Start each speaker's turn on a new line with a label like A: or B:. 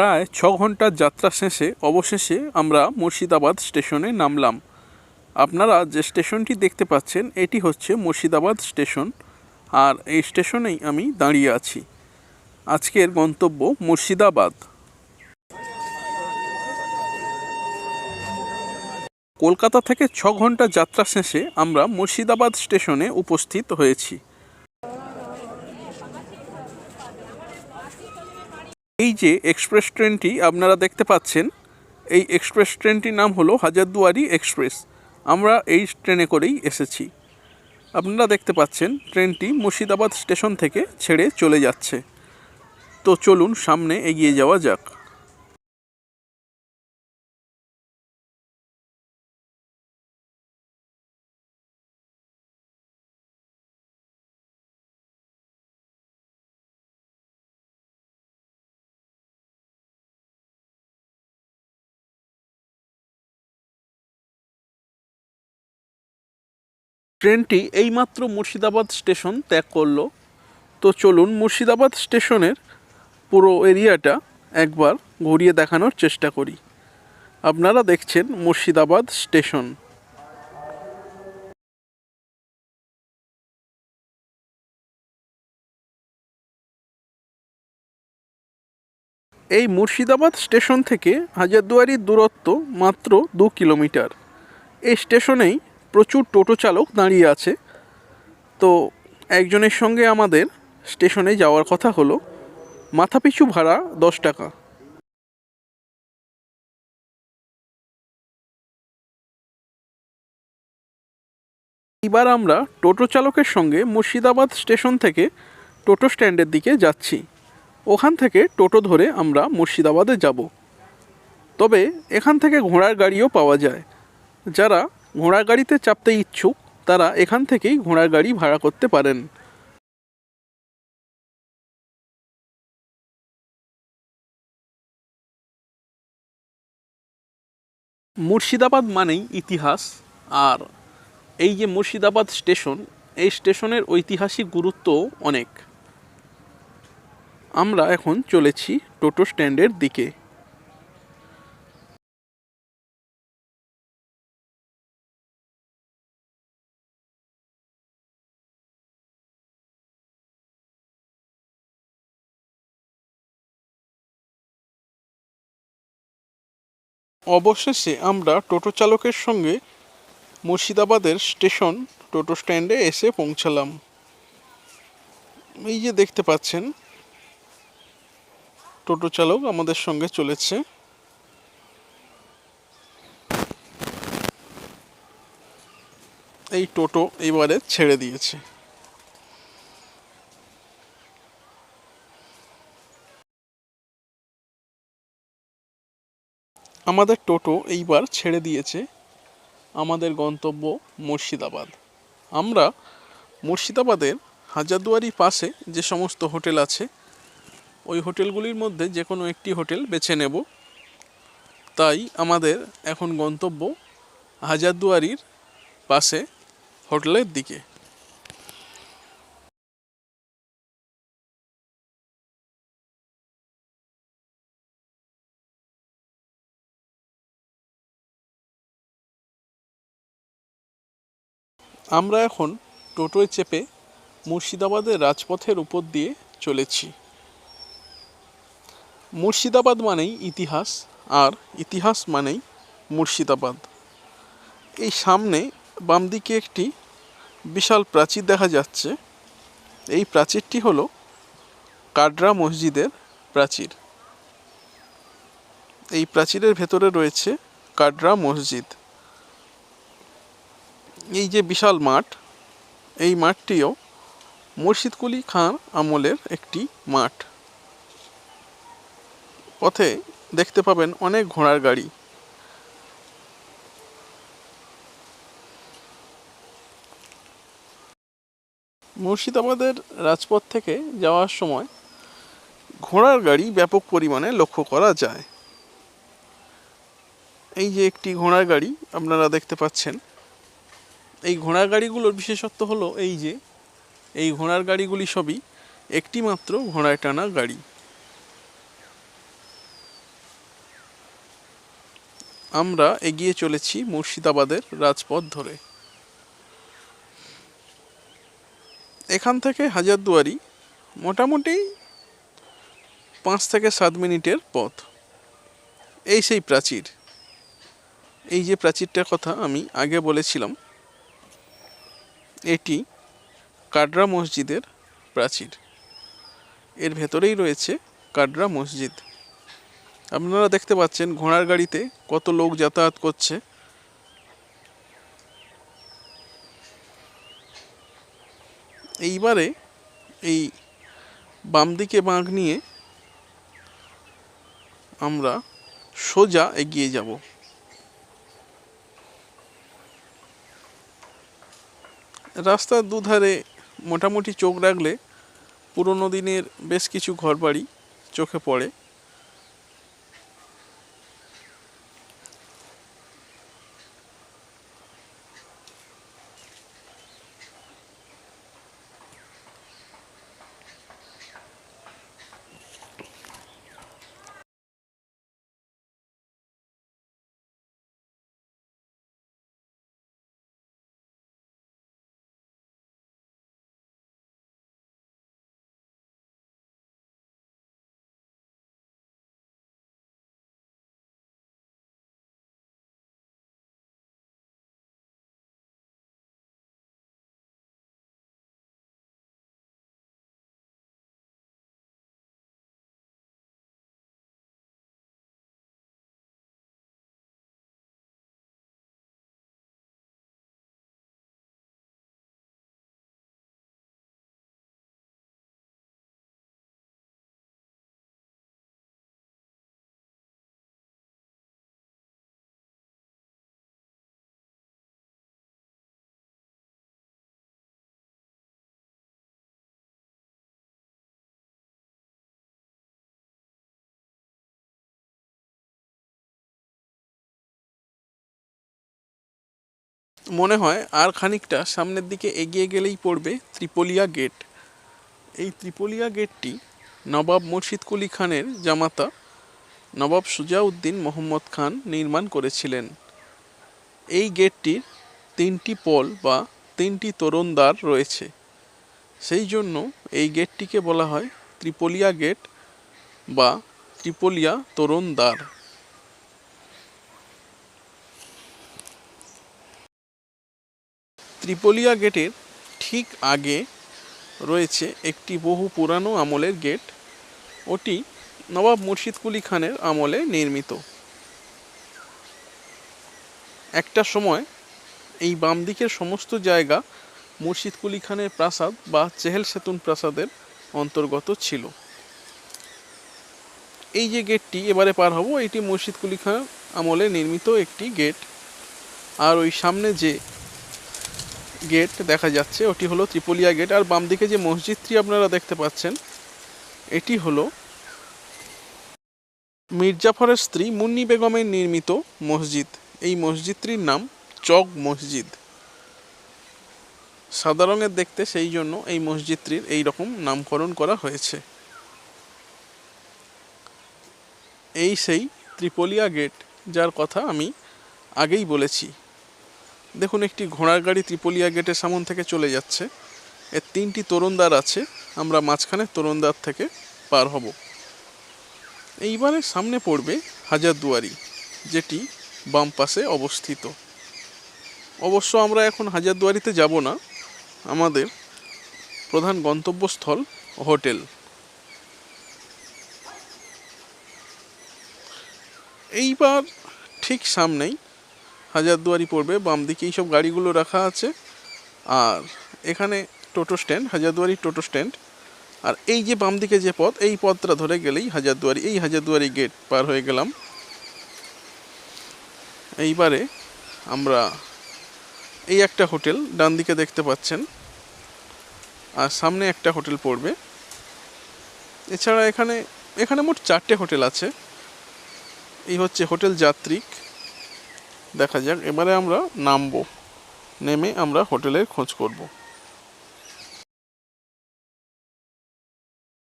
A: প্রায় ছ ঘণ্টার যাত্রা শেষে অবশেষে আমরা মুর্শিদাবাদ স্টেশনে নামলাম। আপনারা যে স্টেশনটি দেখতে পাচ্ছেন, এটি হচ্ছে মুর্শিদাবাদ স্টেশন। আর এই স্টেশনেই আমি দাঁড়িয়ে আছি। আজকের গন্তব্য মুর্শিদাবাদ। কলকাতা থেকে ছ ঘণ্টা যাত্রা শেষে আমরা মুর্শিদাবাদ স্টেশনে উপস্থিত হয়েছি। এই যে এক্সপ্রেস ট্রেনটি আপনারা দেখতে পাচ্ছেন, এই এক্সপ্রেস ট্রেনটির নাম হলো হাজারদুয়ারি এক্সপ্রেস। আমরা এই ট্রেনে করেই এসেছি। আপনারা দেখতে পাচ্ছেন, ট্রেনটি মুর্শিদাবাদ স্টেশন থেকে ছেড়ে চলে যাচ্ছে। তো চলুন সামনে এগিয়ে যাওয়া যাক। ট্রেনটি এইমাত্র মুর্শিদাবাদ স্টেশন ত্যাগ করল। তো চলুন মুর্শিদাবাদ স্টেশনের পুরো এরিয়াটা একবার ঘুরিয়ে দেখানোর চেষ্টা করি। আপনারা দেখছেন মুর্শিদাবাদ স্টেশন। এই মুর্শিদাবাদ স্টেশন থেকে হাজারদুয়ারির দূরত্ব মাত্র দু কিলোমিটার। এই স্টেশনেই প্রচুর টোটো চালক দাঁড়িয়ে আছে। তো একজনের সঙ্গে আমাদের স্টেশনে যাওয়ার কথা হলো, মাথাপিছু ভাড়া দশ টাকা। এবার আমরা টোটো চালকের সঙ্গে মুর্শিদাবাদ স্টেশন থেকে টোটো স্ট্যান্ডের দিকে যাচ্ছি। ওখান থেকে টোটো ধরে আমরা মুর্শিদাবাদে যাব। তবে এখান থেকে ঘোড়ার গাড়িও পাওয়া যায়। যারা ঘোড়ার গাড়িতে চাপতে ইচ্ছুক, তারা এখান থেকেই ঘোড়ার গাড়ি ভাড়া করতে পারেন। মুর্শিদাবাদ মানেই ইতিহাস, আর এই যে মুর্শিদাবাদ স্টেশন, এই স্টেশনের ঐতিহাসিক গুরুত্ব অনেক। আমরা এখন চলেছি টোটো স্ট্যান্ডের দিকে। অবশেষে আমরা টোটো চালকের সঙ্গে মুর্শিদাবাদের স্টেশন টোটো স্ট্যান্ডে এসে পৌঁছালাম। এই যে দেখতে পাচ্ছেন, টোটো চালক আমাদের সঙ্গে চলেছে। এই টোটো এবারে ছেড়ে দিয়েছে। আমাদের টোটো এইবার ছেড়ে দিয়েছে আমাদের গন্তব্য মুর্শিদাবাদ। আমরা মুর্শিদাবাদের হাজারদুয়ারি পাশে যে সমস্ত হোটেল আছে, ওই হোটেলগুলির মধ্যে যে কোনো একটি হোটেল বেছে নেব। তাই আমাদের এখন গন্তব্য হাজারদুয়ারির পাশে হোটেলের দিকে। আমরা এখন টোটোয় চেপে মুর্শিদাবাদের রাজপথের উপর দিয়ে চলেছি। মুর্শিদাবাদ মানেই ইতিহাস আর ইতিহাস মানেই মুর্শিদাবাদ। এই সামনে বাম দিকে একটি বিশাল প্রাচীর দেখা যাচ্ছে। এই প্রাচীরটি হলো কাডরা মসজিদের প্রাচীর। এই প্রাচীরের ভেতরে রয়েছে কাডরা মসজিদ। এই যে বিশাল মাঠ, এই মাঠটিও মুর্শিদ কুলি খাঁ আমলের একটি মাঠ। পথে দেখতে পাবেন অনেক ঘোড়ার গাড়ি। মুর্শিদাবাদের রাজপথ থেকে যাওয়ার সময় ঘোড়ার গাড়ি ব্যাপক পরিমাণে লক্ষ্য করা যায়। এই যে একটি ঘোড়ার গাড়ি আপনারা দেখতে পাচ্ছেন। এই ঘোড়ার গাড়িগুলোর বিশেষত্ব হলো এই যে, এই ঘোড়ার গাড়িগুলি সবই একটি মাত্র ঘোড়ায় টানা গাড়ি। আমরা এগিয়ে চলেছি মুর্শিদাবাদের রাজপথ ধরে। এখান থেকে হাজারদুয়ারি মোটামুটি পাঁচ থেকে সাত মিনিটের পথ। এই সেই প্রাচীর। এই যে প্রাচীরটার কথা আমি আগে বলেছিলাম এটি কাডরা মসজিদের প্রাচীর। এর ভেতরেই রয়েছে কাডরা মসজিদ। আপনারা দেখতে পাচ্ছেন ঘোড়ার গাড়িতে কত লোক যাতায়াত করছে। এইবারে এই বাম দিকে বাঁক নিয়ে আমরা সোজা এগিয়ে যাব। রাস্তার দুধারে মোটামুটি চোখ রাখলে পুরনো দিনের বেশ কিছু ঘরবাড়ি চোখে পড়ে। মনে হয় আর খানিকটা সামনের দিকে এগিয়ে গেলেই পড়বে ত্রিপলিয়া গেট। এই ত্রিপলিয়া গেটটি নবাব মুর্শিদ কুলি খানের জামাতা নবাব সুজাউদ্দিন মোহাম্মদ খান নির্মাণ করেছিলেন। এই গেটটির তিনটি পল বা তিনটি তোরণদ্বার রয়েছে। সেই জন্য এই গেটটিকে বলা হয় ত্রিপলিয়া গেট বা ত্রিপলিয়া তোরণদ্বার ত্রিপলিয়া গেটের ঠিক আগে রয়েছে একটি বহু পুরানো আমলের গেট। ওটি নবাব মুর্শিদ কুলি খানের আমলে নির্মিত। একটা সময় এই বাম দিকের সমস্ত জায়গা মুর্শিদ কুলি খানের প্রাসাদ বা চেহেল সেতুন প্রাসাদের অন্তর্গত ছিল। এই যে গেটটি এবারে পার হব, এটি মুর্শিদ কুলি খান আমলে নির্মিত একটি গেট। আর ওই সামনে যে গেট দেখা যাচ্ছে, ওটি হলো ত্রিপলিয়া গেট। আর বাম দিকে যে মসজিদটি আপনারা দেখতে পাচ্ছেন, এটি হলো মির্জাফরের স্ত্রী মুন্নি বেগমের নির্মিত মসজিদ। এই মসজিদটির নাম চক মসজিদ। সাদা রঙের দেখতে সেই জন্য এই মসজিদটির এই রকম নামকরণ করা হয়েছে। এই সেই ত্রিপলিয়া গেট, যার কথা আমি আগেই বলেছি। দেখুন, একটি ঘোড়ার গাড়ি ত্রিপলিয়া গেটের সামন থেকে চলে যাচ্ছে। এর তিনটি তরুণদ্বার আছে, আমরা মাঝখানে তরুণদ্বার থেকে পার হব। এইবারে সামনে পড়বে হাজারদুয়ারি, যেটি বাম পাশে অবস্থিত। অবশ্য আমরা এখন হাজারদুয়ারিতে যাব না, আমাদের প্রধান গন্তব্যস্থল হোটেল। এইবার ঠিক সামনেই হাজারদুয়ারি পড়বে, বাম দিকে এইসব গাড়িগুলো রাখা আছে। আর এখানে টোটো স্ট্যান্ড হাজারদুয়ারি টোটো স্ট্যান্ড। আর এই যে বাম দিকে যে পথ, এই পথটা ধরে গেলেই হাজারদুয়ারি এই হাজারদুয়ারি গেট পার হয়ে গেলাম। এইবারে আমরা এই একটা হোটেল ডান দিকে দেখতে পাচ্ছেন। আর সামনে একটা হোটেল পড়বে। এছাড়া এখানে এখানে মোট চারটে হোটেল আছে। এই হচ্ছে হোটেল যাত্রিক। দেখা যাক এবারে আমরা নামবো। নেমে আমরা হোটেলের খোঁজ করব।